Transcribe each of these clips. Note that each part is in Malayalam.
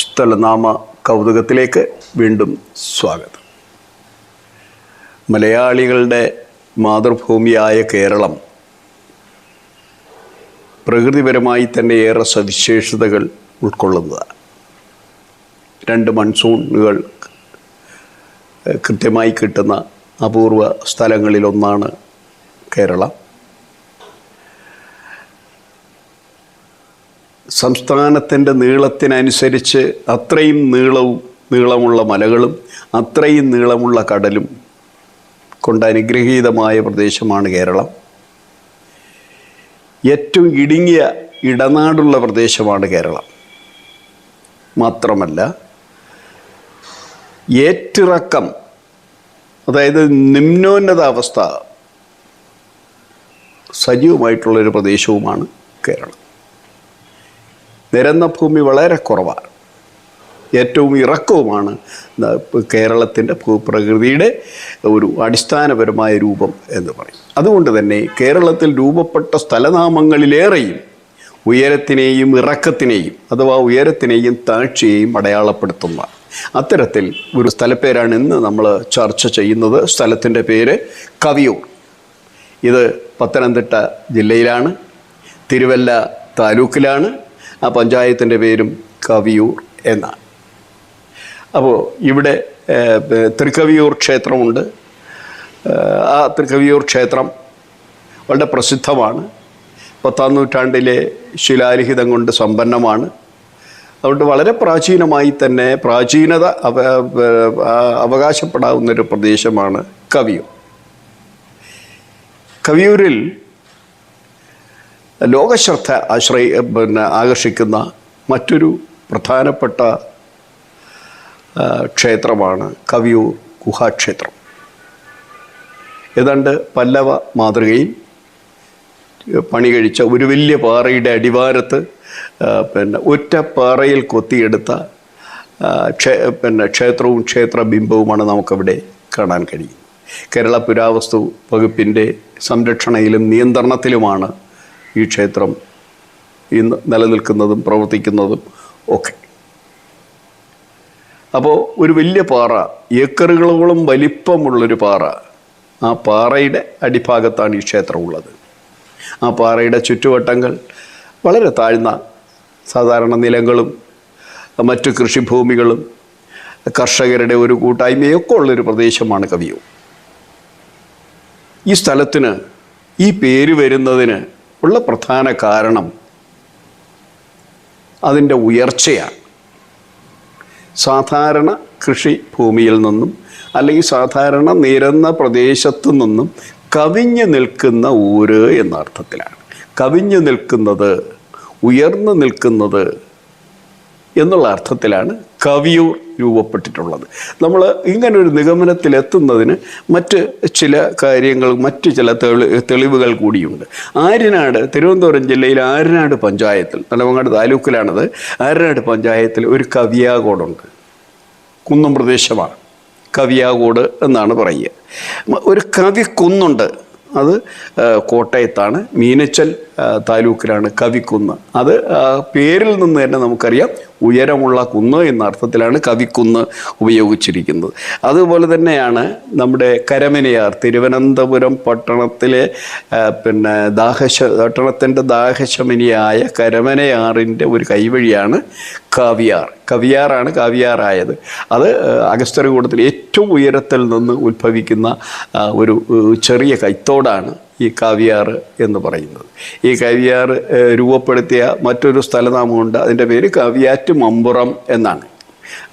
സ്ഥലനാമ കൗതുകത്തിലേക്ക് വീണ്ടും സ്വാഗതം. മലയാളികളുടെ മാതൃഭൂമിയായ കേരളം പ്രകൃതിപരമായി തന്നെ ഏറെ സവിശേഷതകൾ ഉൾക്കൊള്ളുന്നതാണ്. രണ്ട് മൺസൂണുകൾ കൃത്യമായി കിട്ടുന്ന അപൂർവ സ്ഥലങ്ങളിലൊന്നാണ് കേരളം. സംസ്ഥാനത്തിന്റെ നീളത്തിനനുസരിച്ച് അത്രയും നീളവും നീളമുള്ള മലകളും അത്രയും നീളമുള്ള കടലും കൊണ്ട് അനുഗ്രഹീതമായ പ്രദേശമാണ് കേരളം. ഏറ്റവും ഇടുങ്ങിയ ഇടനാടുള്ള പ്രദേശമാണ് കേരളം. മാത്രമല്ല ഏറ്റിറക്കം അതായത് നിമ്നോന്നതാവസ്ഥ സജീവമായിട്ടുള്ളൊരു പ്രദേശവുമാണ് കേരളം. നിരന്ന ഭൂമി വളരെ കുറവാണ്. ഏറ്റവും ഇറക്കവുമാണ് കേരളത്തിന്റെ ഭൂപ്രകൃതിയുടെ ഒരു അടിസ്ഥാനപരമായ രൂപം എന്ന് പറയും. അതുകൊണ്ട് തന്നെ കേരളത്തിൽ രൂപപ്പെട്ട സ്ഥലനാമങ്ങളിലേറെയും ഉയരത്തിനെയും ഇറക്കത്തിനെയും അഥവാ ഉയരത്തിനെയും താഴ്ചയെയും അടയാളപ്പെടുത്തുന്ന അത്തരത്തിൽ ഒരു സ്ഥലപ്പേരാണ് ഇന്ന് നമ്മൾ ചർച്ച ചെയ്യുന്നത്. സ്ഥലത്തിന്റെ പേര് കവിയൂർ. ഇത് പത്തനംതിട്ട ജില്ലയിലാണ് തിരുവല്ല താലൂക്കിലാണ് ആ പഞ്ചായത്തിന്റെ പേരും കവിയൂർ എന്നാണ്. അപ്പോൾ ഇവിടെ തൃക്കവിയൂർ ക്ഷേത്രമുണ്ട്. ആ തൃക്കവിയൂർ ക്ഷേത്രം വളരെ പ്രസിദ്ധമാണ്. പത്താം നൂറ്റാണ്ടിലെ ശിലാലിഖിതം കൊണ്ട് സമ്പന്നമാണ്. അതുകൊണ്ട് വളരെ പ്രാചീനമായി തന്നെ പ്രാചീനത അവ അവകാശപ്പെടാവുന്നൊരു പ്രദേശമാണ് കവിയൂർ. കവിയൂരിൽ ലോകശ്രദ്ധ ആശ്രയി പിന്നെ ആകർഷിക്കുന്ന മറ്റൊരു പ്രധാനപ്പെട്ട ക്ഷേത്രമാണ് കവിയൂർ ഗുഹാക്ഷേത്രം. ഏതാണ്ട് പല്ലവ മാതൃകയിൽ പണി കഴിച്ച ഒരു വലിയ പാറയുടെ അടിവാരത്ത് പിന്നെ ഒറ്റ പാറയിൽ കൊത്തിയെടുത്ത ക്ഷേ പിന്നെ ക്ഷേത്രവും ക്ഷേത്രബിംബവുമാണ് നമുക്കവിടെ കാണാൻ കഴിയും. കേരള പുരാവസ്തു വകുപ്പിന്റെ സംരക്ഷണയിലും നിയന്ത്രണത്തിലുമാണ് ഈ ക്ഷേത്രം ഇന്ന് നിലനിൽക്കുന്നതും പ്രവർത്തിക്കുന്നതും ഒക്കെ. അപ്പോൾ ഒരു വലിയ പാറ ഏക്കറുകളോളം വലിപ്പമുള്ളൊരു പാറ ആ പാറയുടെ അടിഭാഗത്താണ് ഈ ക്ഷേത്രം ഉള്ളത് ആ പാറയുടെ ചുറ്റുവട്ടങ്ങൾ വളരെ താഴ്ന്ന സാധാരണ നിലങ്ങളും മറ്റു കൃഷിഭൂമികളും കർഷകരുടെ ഒരു കൂട്ടായ്മയൊക്കെ ഉള്ളൊരു പ്രദേശമാണ് കവിയൂർ. ഈ സ്ഥലത്തിന് ഈ പേര് വരുന്നതിന് ഉള്ള പ്രധാന കാരണം അതിന്റെ ഉയർച്ചയാണ്. സാധാരണ കൃഷി ഭൂമിയിൽ നിന്നും അല്ലെങ്കിൽ സാധാരണ നിരന്ന പ്രദേശത്തു നിന്നും കവിഞ്ഞു നിൽക്കുന്ന ഊര് എന്ന അർത്ഥത്തിലാണ് കവിഞ്ഞു നിൽക്കുന്നത് ഉയർന്നു നിൽക്കുന്നത് എന്നുള്ള അർത്ഥത്തിലാണ് കവിയൂർ രൂപപ്പെട്ടിട്ടുള്ളത്. നമ്മൾ ഇങ്ങനൊരു നിഗമനത്തിൽ എത്തുന്നതിന് മറ്റ് ചില കാര്യങ്ങൾ മറ്റ് ചില തെളി തെളിവുകൾ കൂടിയുണ്ട്. ആര്യനാട് തിരുവനന്തപുരം ജില്ലയിൽ ആര്യനാട് പഞ്ചായത്തിൽ തലവങ്ങാട് താലൂക്കിലാണത് ആര്യനാട് പഞ്ചായത്തിൽ ഒരു കവിയാകോടുണ്ട്. കുന്നം പ്രദേശമാണ്. കവിയാകോട് എന്നാണ് പറയുക. ഒരു കവി കുന്നുണ്ട്. അത് കോട്ടയത്താണ്. മീനച്ചൽ താലൂക്കിലാണ് കവിക്കുന്ന്. അത് പേരിൽ നിന്ന് തന്നെ നമുക്കറിയാം ഉയരമുള്ള കുന്ന് എന്ന അർത്ഥത്തിലാണ് കവിക്കുന്ന് ഉപയോഗിച്ചിരിക്കുന്നത്. അതുപോലെ തന്നെയാണ് നമ്മുടെ കരമനയാർ തിരുവനന്തപുരം പട്ടണത്തിലെ പിന്നെ ദാഹശ പട്ടണത്തിന്റെ ദാഹശമനിയായ കരമനയാറിന്റെ ഒരു കൈവഴിയാണ് കവിയാർ. കവിയാറാണ് കവിയാറായത്. അത് ഏഹ്, അഗസ്ത്യർകൂടത്തിൽ ഏറ്റവും ഉയരത്തിൽ നിന്ന് ഉത്ഭവിക്കുന്ന ഒരു ചെറിയ കൈത്തോടാണ് ഈ കാവിയാർ എന്ന് പറയുന്നത്. ഈ കവിയാർ രൂപപ്പെടുത്തിയ മറ്റൊരു സ്ഥലനാമമുണ്ട്. അതിന്റെ പേര് കാവിയാറ്റ് മമ്പുറം എന്നാണ്.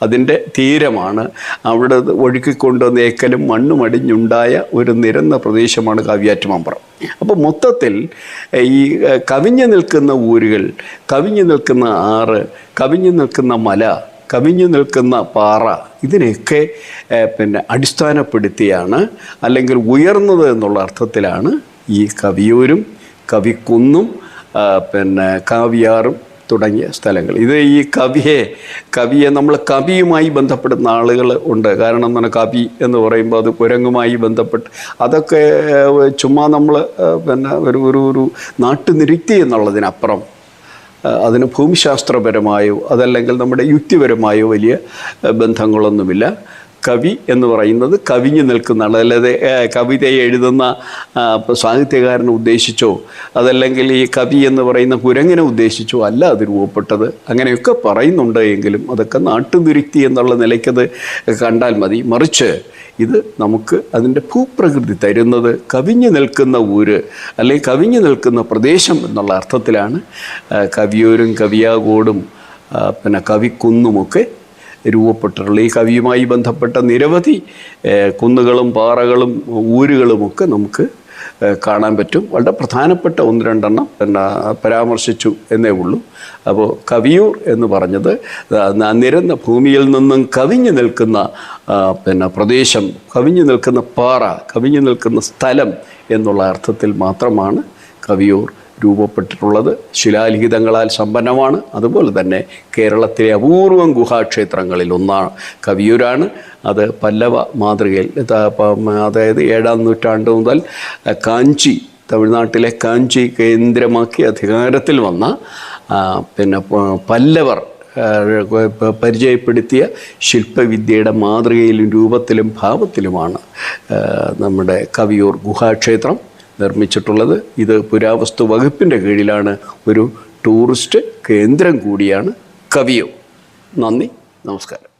അതിന്റെ തീരമാണ് അവിടെ ഒഴുക്കിക്കൊണ്ടുവന്ന ഏക്കലും മണ്ണും അടിഞ്ഞുണ്ടായ ഒരു നിരന്ന പ്രദേശമാണ് കാവ്യാറ്റ് മമ്പുറം. അപ്പോൾ മൊത്തത്തിൽ ഈ കവിഞ്ഞു നിൽക്കുന്ന ഊരുകൾ കവിഞ്ഞു നിൽക്കുന്ന ആറ് കവിഞ്ഞു നിൽക്കുന്ന മല കവിഞ്ഞു നിൽക്കുന്ന പാറ ഇതിനെയൊക്കെ പിന്നെ അടിസ്ഥാനപ്പെടുത്തിയാണ് അല്ലെങ്കിൽ ഉയർന്നത് എന്നുള്ള അർത്ഥത്തിലാണ് ഈ കവിയൂരും കവിക്കുന്നും പിന്നെ കാവിയാറും തുടങ്ങിയ സ്ഥലങ്ങൾ. ഇത് ഈ കവിയെ കവിയെ നമ്മൾ കവിയുമായി ബന്ധപ്പെടുന്ന ആളുകൾ ഉണ്ട്. കാരണം എന്താണ് കവി എന്ന് പറയുമ്പോൾ അത് കുരങ്ങുമായി ബന്ധപ്പെട്ട് അതൊക്കെ ചുമ്മാ നമ്മൾ പിന്നെ ഒരു ഒരു ഒരു നാട്ടുനിരുത്തി എന്നുള്ളതിനപ്പുറം അതിന് ഭൂമിശാസ്ത്രപരമായോ അതല്ലെങ്കിൽ നമ്മുടെ യുക്തിപരമായോ വലിയ ബന്ധങ്ങളൊന്നുമില്ല. കവി എന്ന് പറയുന്നത് കവിഞ്ഞു നിൽക്കുന്ന ആൾ അല്ലാതെ കവിത എഴുതുന്ന സാഹിത്യകാരനെ ഉദ്ദേശിച്ചോ അതല്ലെങ്കിൽ ഈ കവി എന്ന് പറയുന്ന കുരങ്ങിനെ ഉദ്ദേശിച്ചോ അല്ല അത് രൂപപ്പെട്ടത്. അങ്ങനെയൊക്കെ പറയുന്നുണ്ട് എങ്കിലും അതൊക്കെ നാട്ടുനിരുക്തി എന്നുള്ള നിലയ്ക്കത് കണ്ടാൽ മതി. മറിച്ച് ഇത് നമുക്ക് അതിന്റെ ഭൂപ്രകൃതി തരുന്നത് കവിഞ്ഞു നിൽക്കുന്ന ഊര് അല്ലെങ്കിൽ കവിഞ്ഞു നിൽക്കുന്ന പ്രദേശം എന്നുള്ള അർത്ഥത്തിലാണ് കവിയൂരും കവിയാകോടും പിന്നെ കവിക്കുന്നുമൊക്കെ രൂപപ്പെട്ടിട്ടുള്ള ഈ കവിയുമായി ബന്ധപ്പെട്ട നിരവധി കുന്നുകളും പാറകളും ഊരുകളുമൊക്കെ നമുക്ക് കാണാൻ പറ്റും. വളരെ പ്രധാനപ്പെട്ട ഒന്ന് രണ്ടെണ്ണം പരാമർശിച്ചു എന്നേ ഉള്ളൂ. അപ്പോൾ കവിയൂർ എന്ന് പറഞ്ഞത് നിരന്ന ഭൂമിയിൽ നിന്നും കവിഞ്ഞു നിൽക്കുന്ന പിന്നെ പ്രദേശം കവിഞ്ഞു നിൽക്കുന്ന പാറ കവിഞ്ഞു നിൽക്കുന്ന സ്ഥലം എന്നുള്ള അർത്ഥത്തിൽ മാത്രമാണ് കവിയൂർ രൂപപ്പെട്ടിട്ടുള്ളത് ശിലാലിഖിതങ്ങളാൽ സമ്പന്നമാണ്. അതുപോലെ തന്നെ കേരളത്തിലെ അപൂർവം ഗുഹാക്ഷേത്രങ്ങളിൽ ഒന്നാണ് കവിയൂരാണ്. അത് പല്ലവ മാതൃകയിൽ അതായത് ഏഴാം നൂറ്റാണ്ട് മുതൽ കാഞ്ചി തമിഴ്നാട്ടിലെ കാഞ്ചി കേന്ദ്രമാക്കി അധികാരത്തിൽ വന്ന പിന്നെ പല്ലവർ പരിചയപ്പെടുത്തിയ ശില്പവിദ്യയുടെ മാതൃകയിലും രൂപത്തിലും ഭാവത്തിലുമാണ് നമ്മുടെ കവിയൂർ ഗുഹാക്ഷേത്രം. നിർമ്മിച്ചിട്ടുള്ളത്. ഇത് പുരാവസ്തു വകുപ്പിന്റെ കീഴിലാണ് ഒരു ടൂറിസ്റ്റ് കേന്ദ്രം കൂടിയാണ് കവിയോ നന്ദി നമസ്കാരം.